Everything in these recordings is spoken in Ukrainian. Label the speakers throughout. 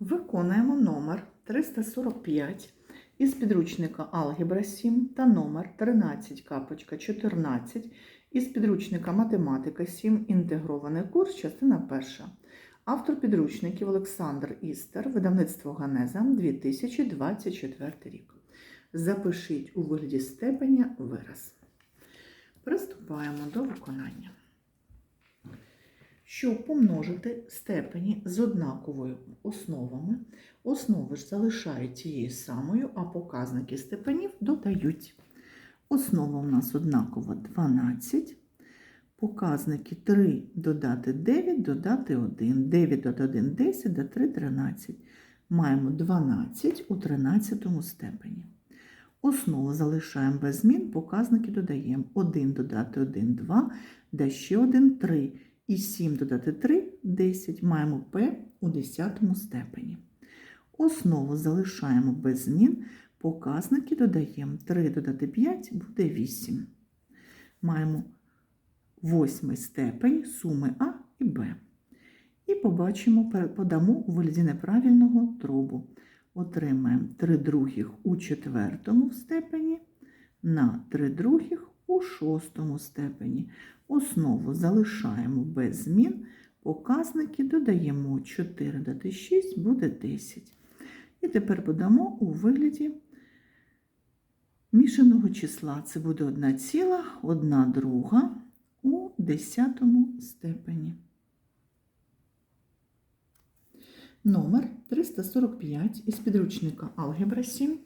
Speaker 1: Виконуємо номер 345 із підручника Алгебра 7 та номер 13.14 із підручника Математика 7. Інтегрований курс, частина перша. Автор підручників Олександр Істер, видавництво Ганеза 2024 рік. Запишіть у вигляді степеня вираз. Приступаємо до виконання. Щоб помножити степені з однаковою основами, основи ж залишають тією самою, а показники степенів додають. Основа у нас однакова 12. Показники 3 додати 9, додати 1. 9 додати 1 10, до 3 13. Маємо 12 у 13 степені. Основу залишаємо без змін, показники додаємо. 1 додати 1 2, да ще 1 3. І 7 додати 3 10. Маємо P у 10 степені. Основу залишаємо без змін, показники додаємо. 3 додати 5 буде 8. Маємо восьмий степень суми А і Б. І побачимо, подамо у вигляді неправильного дробу. Отримаємо 3 других у четвертому степені на 3 других у шостому степені. Основу залишаємо без змін, показники додаємо 4 додати 6 буде 10. І тепер подамо у вигляді мішаного числа. Це буде 1 ціла, 1 друга у 10 степені. Номер 345 із підручника Алгебра 7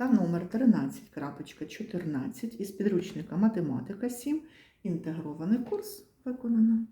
Speaker 1: та номер 13.14 із підручника Математика 7. Інтегрований курс виконано.